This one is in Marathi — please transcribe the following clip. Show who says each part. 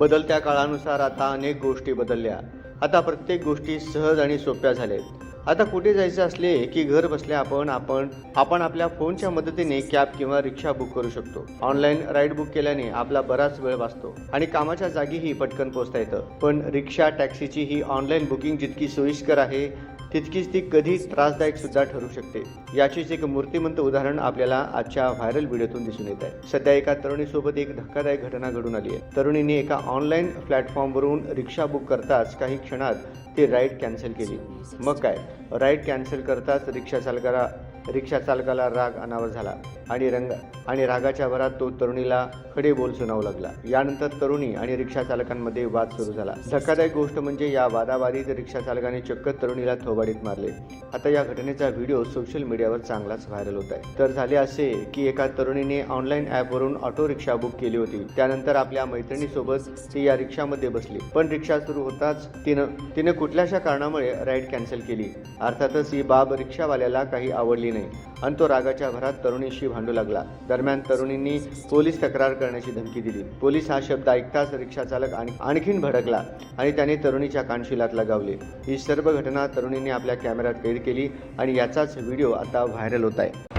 Speaker 1: बदलत्या काळानुसार आता अनेक गोष्टी बदलल्या. आता प्रत्येक गोष्टी सहज आणि सोप्या झाल्यात आता कुठे जायचं असले की घर बसल्या आपण आपण आपण आपल्या फोनच्या मदतीने कॅब किंवा रिक्षा बुक करू शकतो. ऑनलाईन राईड बुक केल्याने आपला बराच वेळ वाचतो आणि कामाच्या जागीही पटकन पोहोचता येतं. पण रिक्षा टॅक्सीची ही ऑनलाईन बुकिंग जितकी सोयीस्कर आहे तितकीच ती कधी त्रासदायक सुद्धा ठरू शकते. याचीच एक मूर्तिमंत उदाहरण आपल्याला आजच्या व्हायरल व्हिडिओतून दिसून येत आहे. सध्या एका तरुणीसोबत एक धक्कादायक घटना घडून आली आहे. तरुणीने एका ऑनलाईन प्लॅटफॉर्मवरून रिक्षा बुक करताच काही क्षणात ती राईड कॅन्सल केली. मग काय? राईड कॅन्सल करताच रिक्षा चालकाला रिक्षा चालकाला राग अनावर झाला. आणि रंग आणि रागाच्या भरात तो तरुणीला खडे बोल सुनावू लागला. यानंतर तरुणी आणि रिक्षा चालकांमध्ये वाद सुरू झाला. धक्कादायक गोष्ट म्हणजे या वादावादीत रिक्षा चालकाने चक्क तरुणीला थोबाडीत मारले. आता या घटनेचा व्हिडिओ सोशल मीडियावर चांगलाच व्हायरल होत आहे. तर झाले असे की एका तरुणीने ऑनलाईन ॲपवरून ऑटो रिक्षा बुक केली होती. त्यानंतर आपल्या मैत्रिणीसोबत ती या रिक्षामध्ये बसली. पण रिक्षा सुरू होताच तिनं तिनं कुठल्याशा कारणामुळे राईड कॅन्सल केली. अर्थातच ही बाब रिक्षावाल्याला काही आवडली नाही. आणि तो रागाच्या भरात तरुणीशी भांडू लागला. दरम्यान तरुणींनी पोलीस तक्रार करण्याची धमकी दिली. पोलीस हा शब्द ऐकताच रिक्षा चालक आणि आणखीन भडकला आणि त्याने तरुणीच्या कानशिलात लगावले. ही सर्व घटना तरुणीने आपल्या कॅमेऱ्यात कैद केली आणि याचाच व्हिडिओ आता व्हायरल होत आहे.